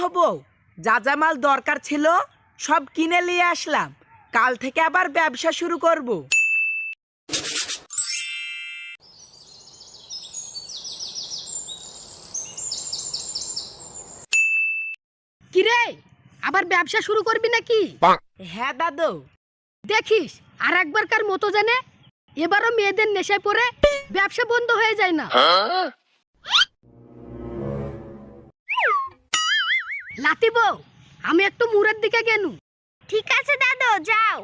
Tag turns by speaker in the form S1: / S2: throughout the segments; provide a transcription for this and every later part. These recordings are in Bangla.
S1: দেখো বউ যা যা মাল দরকার ছিল সব কিনে নিয়ে আসলাম। কাল থেকে আবার ব্যবসা শুরু করব।
S2: কিরে? আবার ব্যবসা শুরু করবি নাকি?
S1: হ্যাঁ দাদু।
S2: দেখিস আর একবারকার মতো জানে? এবারও মেয়েদের নেশায় পড়ে ব্যবসা বন্ধ হয়ে যায় না। লাতি বউ আমি একটু মুরের দিকে গেনু। ঠিক আছে দাদু যাও।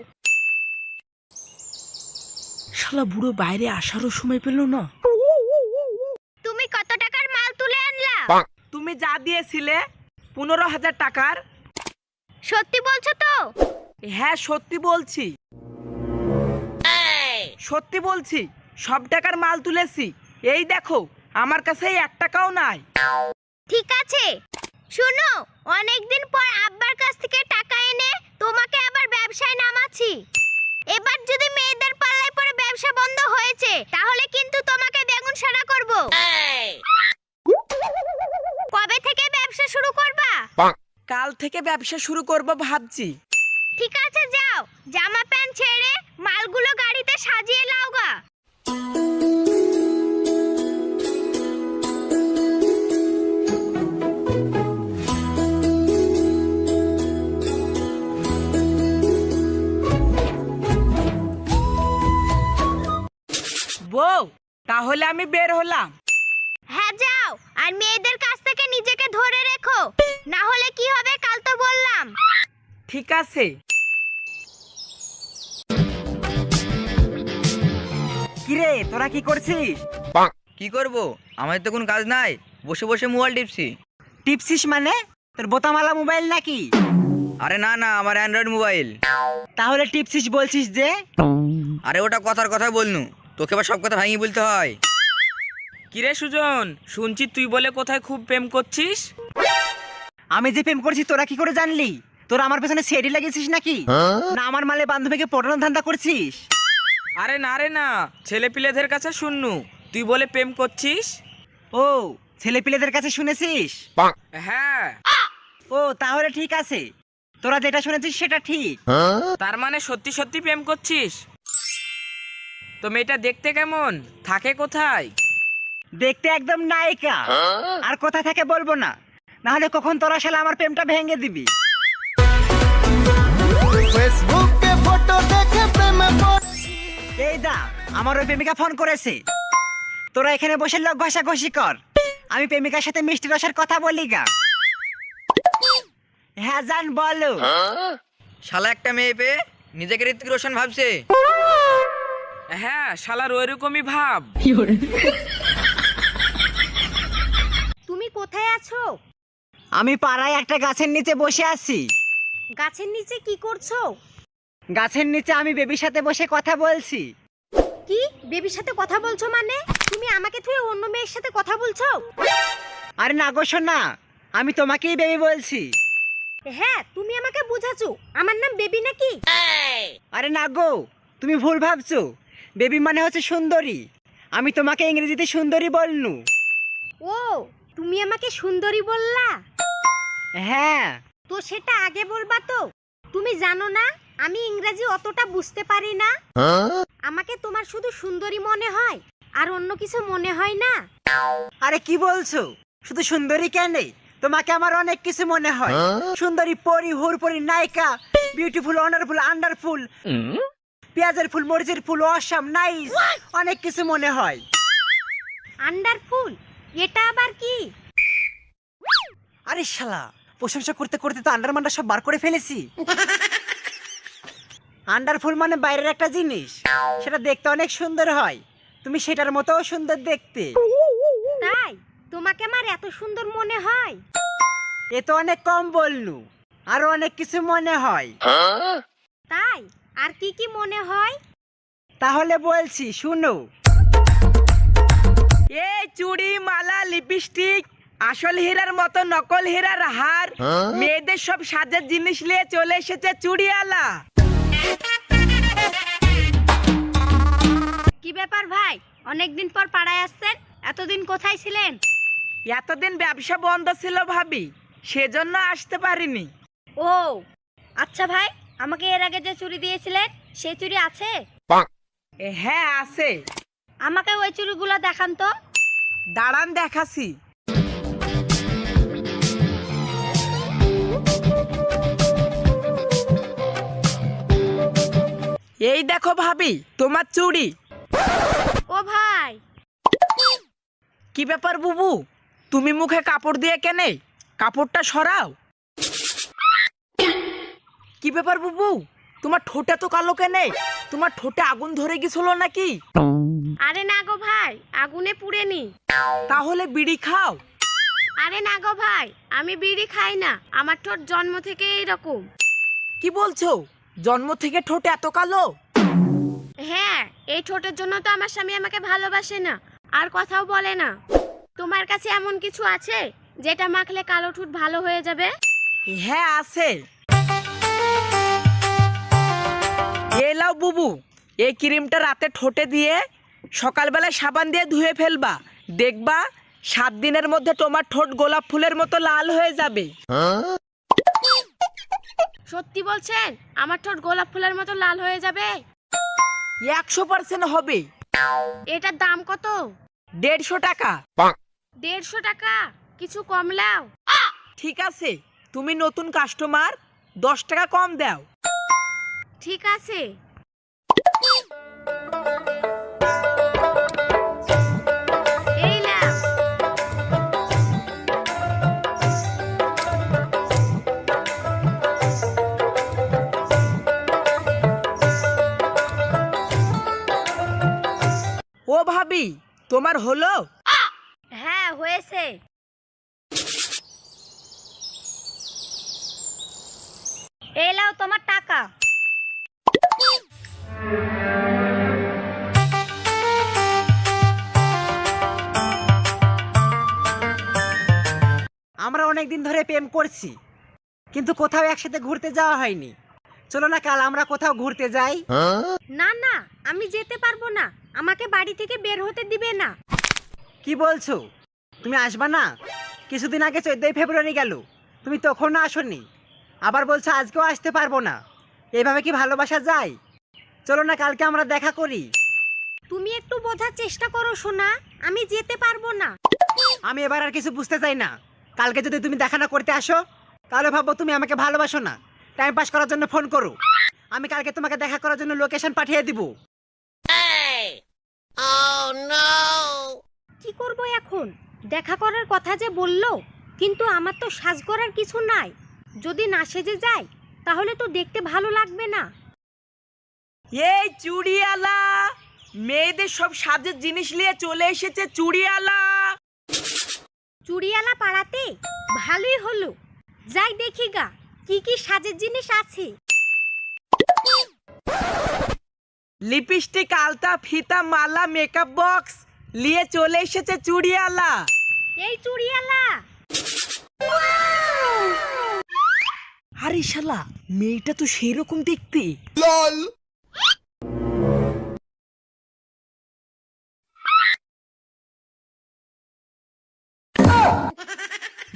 S1: শালা বুড়ো বাইরে আসারও সময় পেল না।
S2: তুমি কত টাকার মাল তুলে আনলা?
S1: তুমি যা দিয়েছিলে পনেরো হাজার টাকার।
S2: সত্যি বলছো তো?
S1: হ্যাঁ সত্যি বলছি। সত্যি বলছি সব টাকার মাল তুলেছি। এই দেখো আমার কাছে এক টাকাও নাই।
S2: ঠিক আছে। শুনো অনেকদিন পর আব্বার কাছ থেকে টাকা এনে তোমাকে আবার ব্যবসায় নামাচ্ছি। এবার যদি মেয়েদের পাল্লায় পরে ব্যবসা বন্ধ হয়েছে তাহলে কিন্তু তোমাকে বেগুন সারা করব। কবে থেকে ব্যবসা শুরু করবা?
S1: কাল থেকে ব্যবসা শুরু করব ভাবছি।
S2: ঠিক আছে যাও। জামা প্যান্ট ছেড়ে মালগুলো গাড়িতে সাজিয়ে লাওগা
S1: বউ তাহলে আমি বের হলাম।
S2: হ্যাঁ যাও আর মেয়েদের কাছ থেকে নিজেকে ধরে রেখো। না হলে কি হবে কাল তো বললাম।
S1: ঠিক আছে।
S3: কিরে তোরা কি করছিস?
S4: কি করব? আমার তো কোনো কাজ নাই। বসে বসে মোবাইল টিপছি।
S3: টিপসিস মানে? তোর বোতামালা মোবাইল নাকি?
S4: আরে না না আমার অ্যান্ড্রয়েড মোবাইল।
S3: তাহলে টিপসিস বলছিস যে?
S4: আরে ওটা কথার কথা বলনু। তোকে আবার সব কথা ভাঙিয়ে বলতে হয়।
S1: কিরে সুজন শুনছি তুই বলে কোথায় খুব প্রেম করছিস?
S3: আমি যে প্রেম করছি তোরা কি করে জানলি? তোরা আমার পেছনে সেডি লাগিয়েছিস নাকি? না আমার মালে বান্ধবীকে পটানোর ধান্দা করছিস?
S1: আরে না রে না ছেলে পিলেদের কাছে শুননু। তুই বলে প্রেম করছিস?
S3: ও ছেলে পিলেদের কাছে শুনেছিস?
S1: হ্যাঁ।
S3: ও তাহলে ঠিক আছে। তোরা যেটা শুনেছিস সেটা ঠিক।
S1: তার মানে সত্যি সত্যি প্রেম করছিস? তো মেয়েটা দেখতে কেমন? থাকে কোথায়?
S3: দেখতে একদম নায়িকা। আর কোথায় থাকে বলব না। না হলে কখন তোরা শালা আমার প্রেমটা ভেঙে দিবি?
S5: ফেসবুকে ফটো দেখে প্রেমে
S3: এই দা আমার ওই প্রেমিকা ফোন করেছে। তোরা এখানে বসে লোক ঘষাঘষি কর। আমি প্রেমিকার সাথে মিষ্টি রসের কথা বলি গা। হ্যাঁ জান বলো।
S4: শালা একটা মেয়ে পেয়ে নিজেকে ঋতিক রোশন ভাবছে।
S1: হ্যাঁ শালার ওইরকমই ভাব।
S2: তুমি কোথায় আছো?
S3: আমি পাড়ায় একটা গাছের নিচে বসে আছি।
S2: গাছের নিচে কি করছ?
S3: গাছের নিচে আমি বেবির সাথে বসে কথা বলছি।
S2: কি? বেবির সাথে কথা বলছো মানে? তুমি আমাকে থুয়ে অন্য মেয়ের সাথে কথা বলছো?
S3: আরে না গো শোনা আমি তোমাকেই বেবি বলছি।
S2: হ্যাঁ তুমি আমাকে বুঝাছো আমার নাম বেবি নাকি?
S3: আরে না গো তুমি ভুল ভাবছ। বেবি মানে হচ্ছে সুন্দরী। আমি তোমাকে ইংরেজিতে সুন্দরী বলনু।
S2: ও তুমি আমাকে সুন্দরী বললা?
S3: হ্যাঁ।
S2: তো সেটা আগে বলবা তো। তুমি জানো না আমি ইংরেজি অতটা বুঝতে পারি না। আমাকে তোমার শুধু সুন্দরী মনে হয় আর অন্য কিছু মনে হয় না।
S3: আরে কি বলছো? শুধু সুন্দরী কেন? তোমাকে আমার অনেক কিছু মনে হয়। সুন্দরী পরি হুরপরি নায়িকা বিউটিফুল অনারফুল আন্ডারফুল পেঁয়াজের ফুল মরিচের ফুল অসাম নাইস। অনেক কিছু মনে হয়।
S2: আন্ডারফুল? এটা আবার কি?
S3: আরে শালা প্রশংসা করতে করতে তো আন্ডার মান্ডার সব বার করে ফেলেছি। আন্ডারফুল মানে বাইরের একটা জিনিস সেটা দেখতে অনেক সুন্দর হয়। তুমি সেটার মতো সুন্দর দেখতে।
S2: তাই? তোমাকে আমার এত সুন্দর মনে হয়?
S3: এ তো অনেক কম বললু আরও অনেক কিছু মনে হয়।
S2: তাই? আর কি কি মনে হয়?
S3: তাহলে বলছি শুনো।
S1: এই চুড়ি মালা লিপস্টিক আসল হীরার মতো নকল হীরার হার। মেয়েদের সব সাজের জিনিস নিয়ে চলে এসেছে চুড়িওয়ালা।
S2: কি ব্যাপার ভাই? অনেকদিন পর পাড়ায় আসছেন? এতদিন কোথায় ছিলেন?
S1: এতদিন ব্যবসা বন্ধ ছিল ভাবি সেজন্য আসতে পারিনি।
S2: ও আচ্ছা ভাই আমাকে এর আগে যে চুড়ি দিয়েছিলেন সেই চুড়ি আছে?
S1: এ, হ্যাঁ আছে।
S2: আমাকে ওই চুড়িগুলো দেখান তো।
S1: দাঁড়ান দেখাছি এই দেখো ভাবি তোমার চুড়ি
S2: ও ভাই।
S1: কি ব্যাপার বুবু? তুমি মুখে কাপড় দিয়ে কেনে? কাপড়টা সরাও। কি ব্যাপার বুবু? তোমার ঠোঁটে তো কালো কেনে? তোমার ঠোঁটে আগুন ধরে গেছিল নাকি?
S2: আরে না গো ভাই আগুনে পুড়েনি
S1: তাহলে বিড়ি খাও।
S2: আরে না গো ভাই আমি বিড়ি খাই না আমার ঠোঁট জন্ম থেকে এইরকম।
S1: কি বলছো? জন্ম থেকে ঠোঁটে এত কালো?
S2: হ্যাঁ এই ঠোঁটের জন্য তো আমার স্বামী আমাকে ভালোবাসে না আর কথাও বলে না। তোমার কাছে এমন কিছু আছে যেটা মাখলে কালো ঠোঁট ভালো হয়ে যাবে?
S1: হ্যাঁ আছে। এলাও বুবু এই ক্রিমটা রাতে ঠোঁটে দিয়ে সকালবেলা সাবান দিয়ে ধুয়ে ফেলবা। দেখবা সাত দিনের মধ্যে তোমার ঠোঁট গোলাপ ফুলের মতো লাল হয়ে যাবে।
S2: সত্যি বলছেন? আমার ঠোঁট গোলাপ ফুলের মতো লাল হয়ে যাবে?
S1: একশো পার্সেন্ট হবে।
S2: এটার দাম কত?
S1: দেড়শো টাকা।
S2: দেড়শো টাকা? কিছু কমলাও
S1: ঠিক আছে তুমি নতুন কাস্টমার দশ টাকা কম দাও।
S2: ঠিক আছে।
S1: ও ভাবি তোমার হলো?
S3: প্রেম করছি কিন্তু কোথাও একসাথে ঘুরতে যাওয়া হয়নি। চলো না কাল আমরা কোথাও ঘুরতে যাই।
S2: না না আমি যেতে পারব না। আমাকে বাড়ি থেকে বের হতে দিবে না।
S3: কি বলছো? তুমি আসবা না? কিছুদিন আগে চোদ্দই ফেব্রুয়ারি গেল। তুমি তখনও আসোনি। আবার বলছো আজকেও আসতে পারব না। এইভাবে কি ভালোবাসা যায়? চলো না কালকে আমরা দেখা করি।
S2: তুমি একটু বোঝার চেষ্টা করো সোনা। আমি যেতে পারব না।
S3: আমি এবার আর কিছু বুঝতে চাই না। কালকে যদি তুমি দেখা না করতে আসো তাহলে ভাববো তুমি আমাকে ভালোবাসো না। টাইম পাস করার জন্য ফোন করো। আমি কালকে তোমাকে দেখা করার জন্য লোকেশন পাঠিয়ে দিব।
S2: কি করব এখন? দেখা করার কথা যে বলল কিন্তু আমার তো সাজ করার কিছু নাই। যদি না সেজে যায় তাহলে তো দেখতে ভালো লাগবে না।
S1: এই চুড়িয়ালা মেয়েদের সব সাজের জিনিস নিয়ে চলে এসেছে চুড়িয়ালা
S2: চুড়িয়ালা পাড়াতে? ভালোই হলো। যাই দেখি গা কি কি সাজের জিনিস আছে?
S1: লিপস্টিক আলতা ফিতা মালা মেকআপ বক্স নিয়ে চলে এসেছে চুড়িয়ালা।
S2: এই চুড়িয়ালা!
S1: আরে শালা মেয়েটা তো সেই রকম দেখতে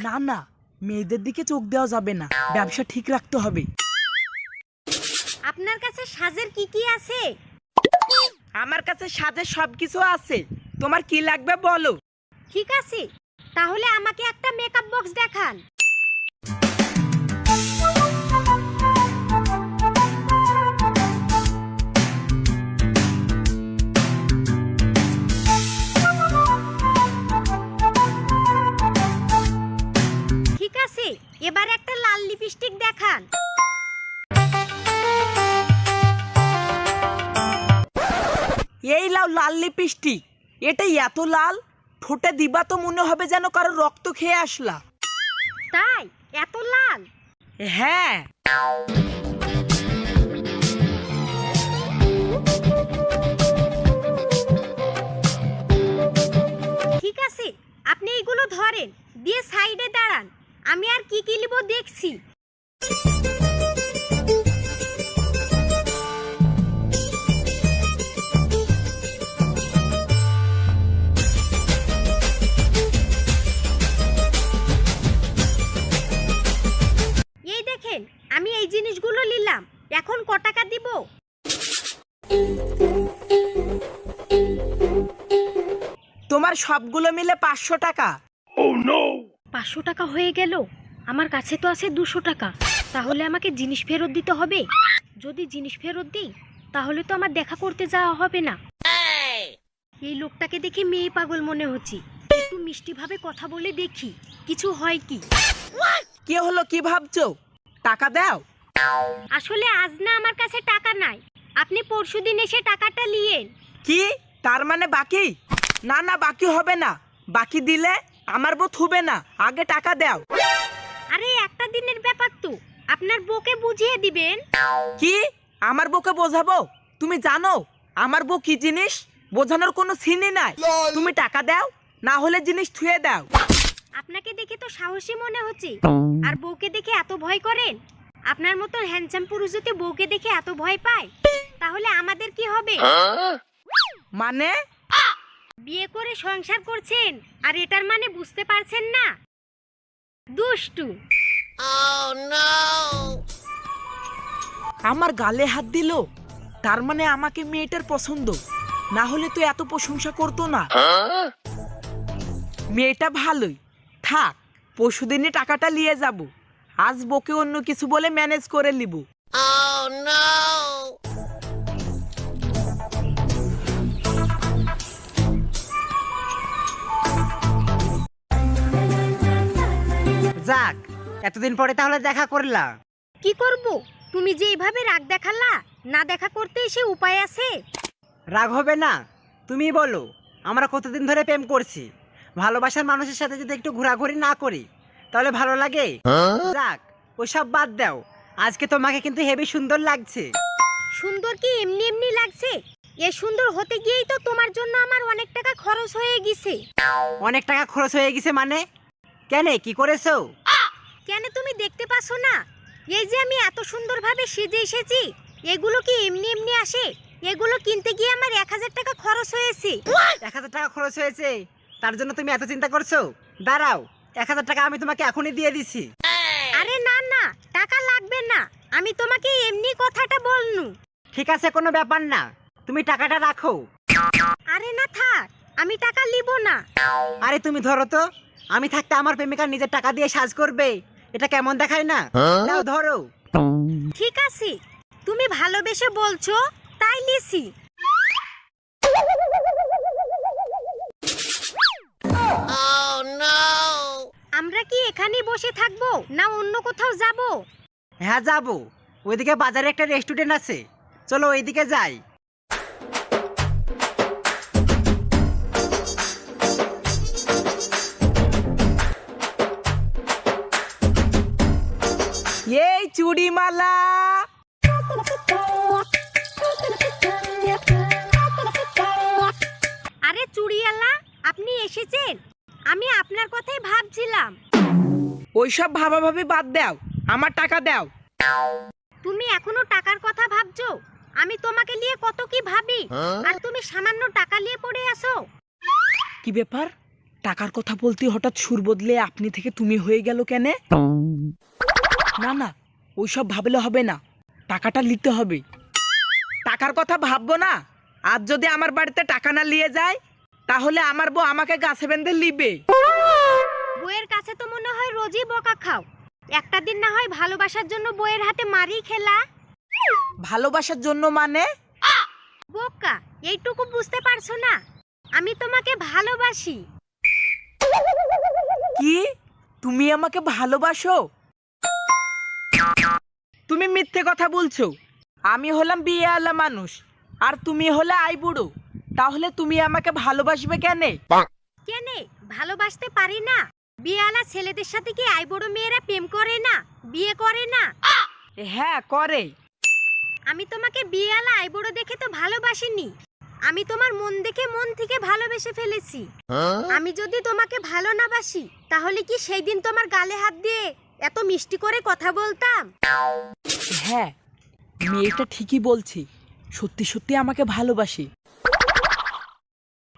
S1: না না মেয়েদের দিকে চোখ দেওয়া যাবে না। ব্যবসা ঠিক রাখতে হবে।
S2: আপনার কাছে সাজের কি কি আছে?
S1: আমার কাছে সাজের সবকিছু আছে। তোমার কি লাগবে বলো।
S2: ঠিক আছে তাহলে আমাকে একটা মেকআপ বক্স দেখান। লিপস্টিক দেখান।
S1: এই লাও লাল লিপস্টিক। এটা এত লাল ঠোঁটে দিবা তো মনে হবে যেন কারও রক্ত খেয়ে আসলা।
S2: তাই? এত লাল?
S1: হ্যাঁ।
S2: ঠিক আছে আপনি এইগুলো ধরেন দিয়ে সাইডে দাঁড়ান। আমি আর কি কি নিব দেখছি। আমি এই জিনিসগুলো নিলাম। এখন ক টাকা দিব?
S1: তোমার সবগুলো মিলে পাঁচশো টাকা।
S2: পাঁচশো টাকা হয়ে গেল? আমার কাছে তো আছে দুশো টাকা। তাহলে আমাকে জিনিস ফেরত দিতে হবে? যদি জিনিস ফেরত দিই তাহলে তো আমার দেখা করতে যাওয়া হবে না। এই লোকটাকে দেখে মেয়ে পাগল মনে হচ্ছে। একটু মিষ্টি ভাবে কথা বলে দেখি কিছু হয় কি?
S1: কে হলো কি ভাবছ? টাকা দাও।
S2: আসলে আজ না আমার কাছে টাকা নাই। আপনি পরশুদিন এসে টাকাটা নিয়েন।
S1: কি? তার মানে বাকি? না না বাকি হবে না। বাকি দিলে আমার বউ থুবে না। আগে টাকা দাও।
S2: আরে একটা দিনের ব্যাপার তো। আপনার বউকে বুঝিয়ে দিবেন।
S1: কি? আমার বউকে বোঝাবো? তুমি জানো আমার বউ কি জিনিস? বোঝানোর কোনো সিনই নাই। তুমি টাকা দাও না হলে জিনিস থুয়ে দাও।
S2: আপনাকে দেখে তো সাহসী মনে হচ্ছে। আর বউকে দেখে এত ভয় করেন? আপনার মতো হ্যান্ডসাম পুরুষ যদি বউকে দেখে এত ভয় পায় তাহলে আমাদের কি হবে?
S1: মানে?
S2: বিয়ে করে সংসার করছেন আর এটার মানে বুঝতে পারছেন না। দুষ্টু।
S1: আমার গালে হাত দিল তার মানে আমাকে মেয়েটার পছন্দ। না হলে তো এত প্রশংসা করতো না। মেয়েটা ভালোই থাক পরশুদিনই টাকাটা নিয়ে যাব। আজ বকে অন্য কিছু বলে ম্যানেজ করে নিব।
S3: যাক এতদিন পরে তাহলে দেখা করলা
S2: কি করব? তুমি যে এইভাবে রাগ দেখালা না দেখা করতে এসে উপায় আছে?
S3: রাগ হবে না তুমি বলো আমরা কতদিন ধরে প্রেম করছি। ভালোবাসার মানুষের সাথে যদি একটু ঘোরাঘুরি না করি তাহলে ভালো লাগে? যাক ওসব বাদ দাও। আজকে তোমাকে কিন্তু হেভি সুন্দর লাগছে।
S2: সুন্দর কি এমনি এমনি লাগছে? এ সুন্দর হতে গিয়েই তো তোমার জন্য আমার অনেক টাকা খরচ হয়ে গেছে।
S3: অনেক টাকা খরচ হয়ে গেছে মানে? কেন কি করেছ?
S2: কেন তুমি দেখতে পাচ্ছ না? এই যে আমি এত সুন্দরভাবে সেজে এসেছি এগুলো কি এমনি এমনি আসে? এগুলো কিনতে গিয়ে আমার এক হাজার টাকা খরচ হয়েছে।
S3: এক হাজার টাকা খরচ হয়েছে? তার জন্য তুমি এত চিন্তা করছ? দাঁড়াও এক হাজার টাকা আমি তোমাকে এখনই দিয়ে দিছি।
S2: আরে না না টাকা লাগবে না। আমি তোমাকে এমনি কথাটা বলনু।
S3: ঠিক আছে কোনো ব্যাপার না। তুমি টাকাটা রাখো।
S2: আরে না থাক আমি টাকা লিব না।
S3: আরে তুমি ধরো তো আমি থাকতে আমার প্রেমিকা নিজের টাকা দিয়ে সাজ করবে। এটা কেমন দেখায় না? নাও ধরো।
S2: ঠিক আছে তুমি ভালোবেসে বলছো তাই লিসি আমরা কি এখানেই বসে থাকব না অন্য কোথাও যাব?
S3: হ্যাঁ যাব। ওইদিকে বাজারে একটা রেস্টুরেন্ট আছে। চলো ওইদিকে যাই।
S1: এই চুড়িমালা!
S2: আরে চুড়িয়ালা আপনি এসেছেন? আমি আপনার কথাই ভাবছিলাম।
S1: ওইসব ভাবাভাবি বাদ দাও। আমার টাকা দাও।
S2: তুমি এখনও টাকার কথা ভাবছ? আমি তোমাকে নিয়ে কত কি ভাবি। আর তুমি সামান্য টাকা নিয়ে পড়ে আসো
S1: কি ব্যাপার? টাকার কথা বলতে হঠাৎ সুর বদলে আপনি থেকে তুমি হয়ে গেল কেনে? না না ওইসব ভাবলে হবে না। টাকাটা নিতে হবে। টাকার কথা ভাববো না। আজ যদি আমার বাড়িতে টাকা না নিয়ে যায় তাহলে আমার বউ আমাকে গাছে বেঁধে লিবে।
S2: বউয়ের কাছে তো মনে হয় রোজই বকা খাও। একটা দিন না হয় ভালোবাসার জন্য বউয়ের হাতে মারি খেলা।
S1: ভালোবাসার জন্য মানে?
S2: বোকা এইটুকু বুঝতে পারছ না? আমি তোমাকে ভালোবাসি।
S1: কি? তুমি আমাকে ভালোবাসো? তুমি মিথ্যে কথা বলছো। আমি হলাম বিয়েওয়ালা মানুষ আর তুমি হলে আই বুড়ো তাহলে তুমি আমাকে ভালোবাসবে কেনে?
S2: কেনে? ভালোবাসতে পারি না। বিয়েওয়ালা ছেলেদের সাথে কি আই বড় মেয়েরা প্রেম করে না? বিয়ে করে না?
S1: হ্যাঁ করে।
S2: আমি তোমাকে বিয়েওয়ালা আই বড় দেখে তো ভালোবাসিনি। আমি তোমার মন দেখে মন থেকে ভালোবেসে ফেলেছি। আমি যদি তোমাকে ভালো না বাসি তাহলে কি সেই দিন তোমার গালে হাত দিয়ে এত মিষ্টি করে কথা বলতাম?
S1: হ্যাঁ মেয়েটা ঠিকই বলছি। সত্যি সত্যি আমাকে ভালোবাসি।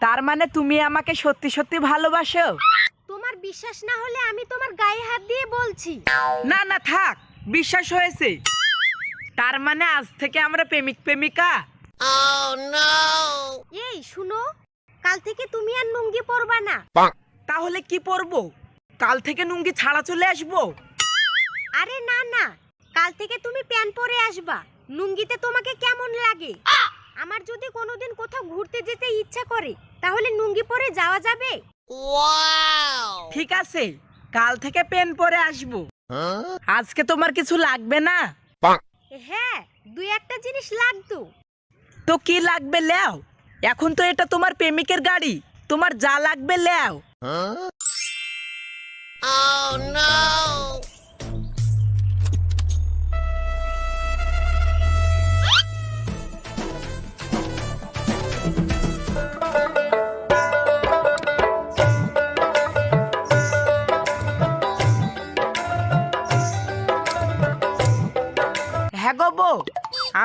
S1: তার মানে তুমি আমাকে সত্যি সত্যি ভালোবাসো?
S2: তোমার বিশ্বাস না হলে আমি তোমার গায়ে হাত দিয়ে বলছি।
S1: না না থাক বিশ্বাস হয়েছে। তার মানে আজ থেকে আমরা প্রেমিক প্রেমিকা।
S2: এই শুনো কাল থেকে তুমি আর নুঙ্গি পরবা না।
S1: তাহলে কি পরবো? কাল থেকে নুঙ্গি ছাড়া চলে আসব?
S2: আরে না না কাল থেকে তুমি প্যান্ট পরে আসবা। নুঙ্গিতে তোমাকে কেমন লাগে? আমার যদি কোনোদিন কোথাও ঘুরতে যেতে ইচ্ছা করে তাহলে নুঙ্গি পরে যাওয়া যাবে।
S1: ঠিক আছে কাল থেকে পেন পরে আসব। আজকে তোমার কিছু লাগবে না?
S2: হ্যাঁ দুই একটা জিনিস লাগতো।
S1: তো কি লাগবে লেও? এখন তো এটা তোমার প্রেমিকের গাড়ি তোমার যা লাগবে লেও। হ্যাঁ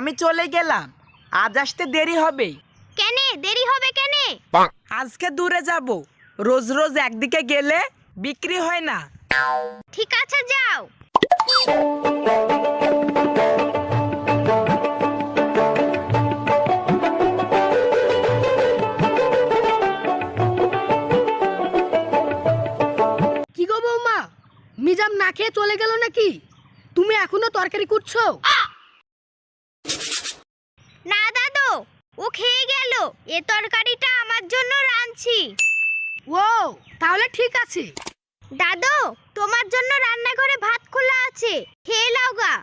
S1: আমি চলে গেলাম। আজ আসতে দেরি হবে।
S2: কেনে? দেরি হবে কেনে?
S1: আজকে দূরে যাব। রোজ রোজ একদিকে গেলে বিক্রি হয় না।
S2: ঠিক আছে যাও।
S6: কি গো বৌমা? মিজাম না খেয়ে চলে গেল নাকি? তুমি এখনও তরকারি কুটছো
S2: না দাদু ও খেয়ে গেল। এ তরকারিটা আমার জন্য রাঁধছি।
S6: ও তাহলে ঠিক আছে।
S2: দাদু তোমার জন্য রান্নাঘরে ভাত খোলা আছে। খেয়ে নাও গা।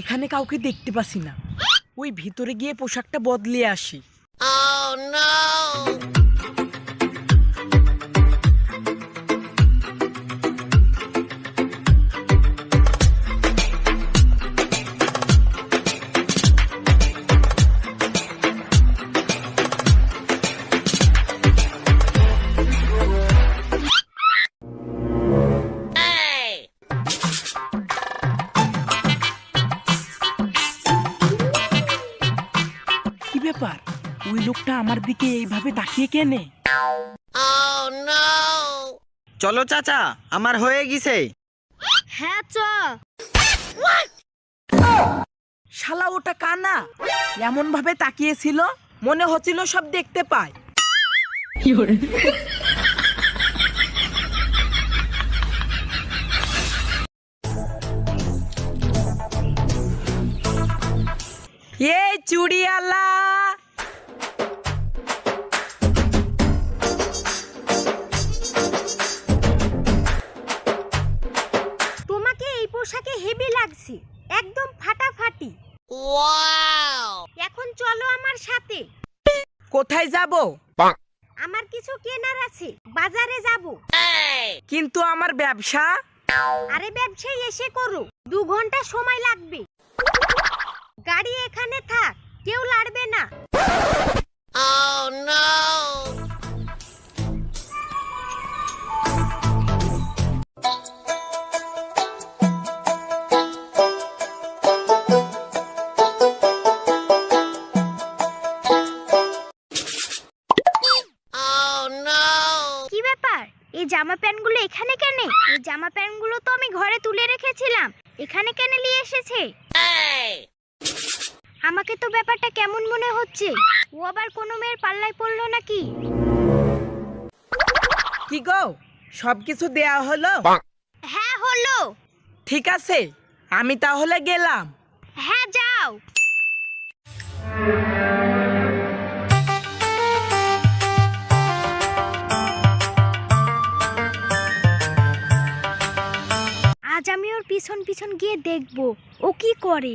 S1: এখানে কাউকে দেখতে পাচ্ছি না। ওই ভিতরে গিয়ে পোশাকটা বদলে আসি। কি দিকে এইভাবে তাকিয়ে কেনে
S4: চলো চাচা আমার হয়ে গেছে।
S2: হ্যাঁ চ।
S1: শালা ওটা কানা? এমন ভাবে তাকিয়েছিল মনে হচ্ছিল সব দেখতে পায়। এই চুড়িয়ালা কোথায় যাব?
S2: আমার কিছু কেনার আছে বাজারে যাব।
S1: কিন্তু আমার ব্যবসা?
S2: আরে ব্যবসায় এসে করো দু ঘণ্টা সময় লাগবে। গাড়ি এখানে থাক কেউ লাড়বে না। কি এই জামা প্যান্টগুলো এখানে কেন? এই জামা প্যান্টগুলো তো আমি ঘরে তুলে রেখেছিলাম। এখানে কেন নিয়ে এসেছে? আমাকে তো ব্যাপারটা কেমন মনে হচ্ছে? ও আবার কোনো মেয়ের পাল্লায় পড়ল নাকি?
S1: কি গো? সবকিছু দেয়া হলো?
S2: হ্যাঁ হলো।
S1: ঠিক আছে আমি তাহলে গেলাম।
S2: হ্যাঁ যাও। আমি ওর পিছন পিছন গিয়ে দেখব। ও কি করে?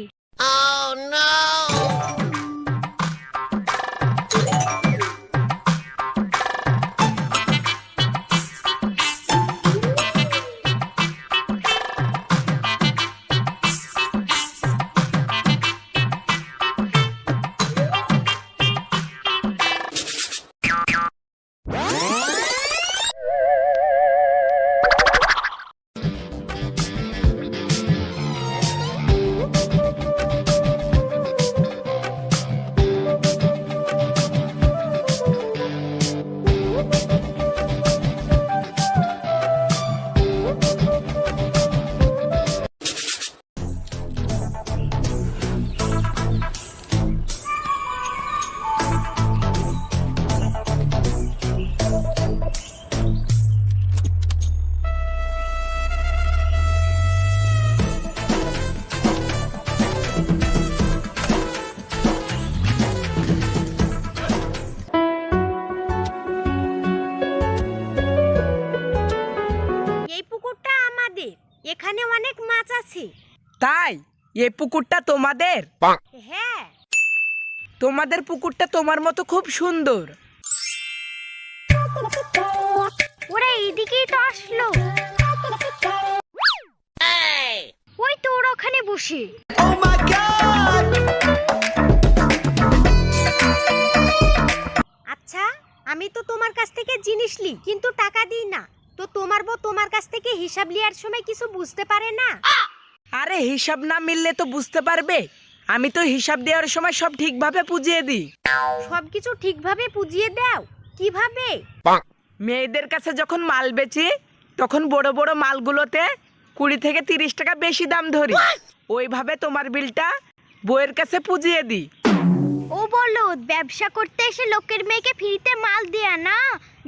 S1: এই পুকুরটা তোমাদের?
S2: হ্যাঁ।
S1: তোমাদের পুকুরটা তোমার মতো খুব সুন্দর।
S2: ওরা এইদিকেই তো আসলো। ওই তো ওরা ওখানে বসে! আচ্ছা আমি তো তোমার কাছ থেকে জিনিস লি কিন্তু টাকা দিই না। তো তোমার বউ তোমার কাছ থেকে হিসাব লিয়ার সময় কিছু বুঝতে পারে না?
S1: আরে হিসাব না মিললে তো বুঝতে পারবে। আমি তো হিসাব দেওয়ার সময় সব ঠিকভাবে পুজিয়ে দিই।
S2: সবকিছু ঠিকভাবে পুজিয়ে দাও। কীভাবে?
S1: মেয়েদের কাছে যখন মাল বেচি তখন বড় বড় মালগুলোতে কুড়ি থেকে তিরিশ টাকা বেশি দাম ধরি। ওইভাবে তোমার বিলটা বইয়ের কাছে পুজিয়ে দিই।
S2: ও বলো ব্যবসা করতে এসে লোকের মেয়েকে ফ্রিতে মাল দেয়া না।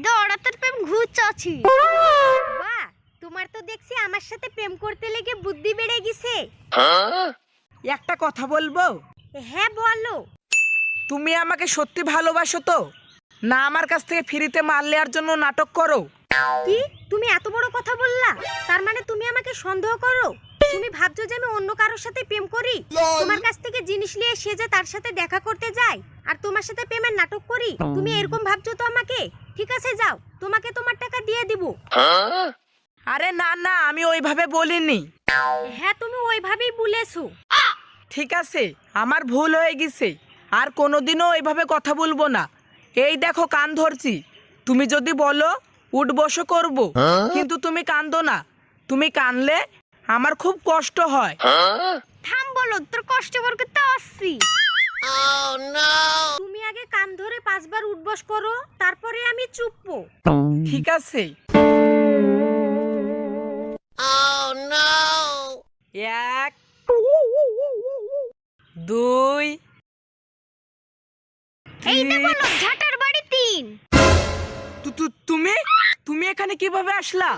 S2: দৌড়া তোর প্রেম ঘুরছি বাহ। তোমার তো দেখছি আমার সাথে প্রেম করতে লেগে বুদ্ধি বেড়ে গেছে।
S1: একটা কথা বলব?
S2: হ্যাঁ বলো।
S1: তুমি আমাকে সত্যি ভালোবাসো তো? না আমার কাছ থেকে ফ্রিতে মাল নেওয়ার জন্য নাটক করো।
S2: কি? তুমি এত বড় কথা বললা? তার মানে তুমি আমাকে সন্দেহ করো? তুমি ভাবছ যে আমি অন্য কারোর সাথে প্রেম করি? তোমার কাছ থেকে জিনিস নিয়ে সে যে তার সাথে দেখা করতে যায় আর তোমার সাথে প্রেমের নাটক করি তুমি এরকম ভাবছ তো আমাকে? ঠিক আছে যাও। তোমাকে তোমার টাকা দিয়ে দিব।
S1: আরে না না আমি ওইভাবে বলিনি।
S2: হ্যাঁ তুমি ওইভাবেই বলেছ।
S1: ঠিক আছে আমার ভুল হয়ে গেছে। আর কোনোদিনও ওইভাবে কথা বলব না। এই দেখো কান ধরছি। তুমি যদি বলো উঠ বসো করব। কিন্তু তুমি কান্দো না। তুমি কানলে আমার খুব কষ্ট হয়।
S2: থাম বলো তোর কষ্ট করতে তো আসছি। তুমি আগে কান ধরে পাঁচবার উঠবস করো তারপরে আমি চুপবো।
S1: ঠিক আছে দুই।
S2: বলো ঝাটার বাড়ি তিন।
S1: তুমি? তুমি এখানে কীভাবে আসলা?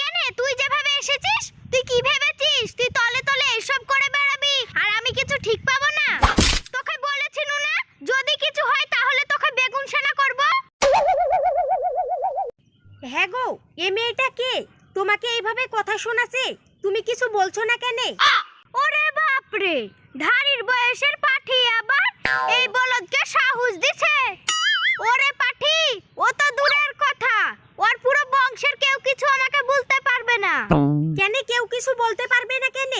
S2: কেন তুই যেভাবে এসেছিস তুই কি ভেবেছিস? তুই তলে তলে এসব করে বেড়াবি আর আমি কিছু ঠিক পাবো না। তোকে বলেছি না যদি কিছু হয় তাহলে তোকে বেগুন সেনা করব। হ্যাঁ গো এ মেয়েটা কে? তোমাকে এইভাবে কথা শোনাছে তুমি কিছু বলছো না কেন? ওরে বাপ রে। ধারির বয়সের পাঠি আবার এই বলদকে সাহস দিছে। ওরে পাঠি ও তো দূরের কথা। ওর পুরো বংশের কেউ কিছু আমাকে বলতে পারবে না। কেন কেউ কিছু বলতে পারবে না কোন?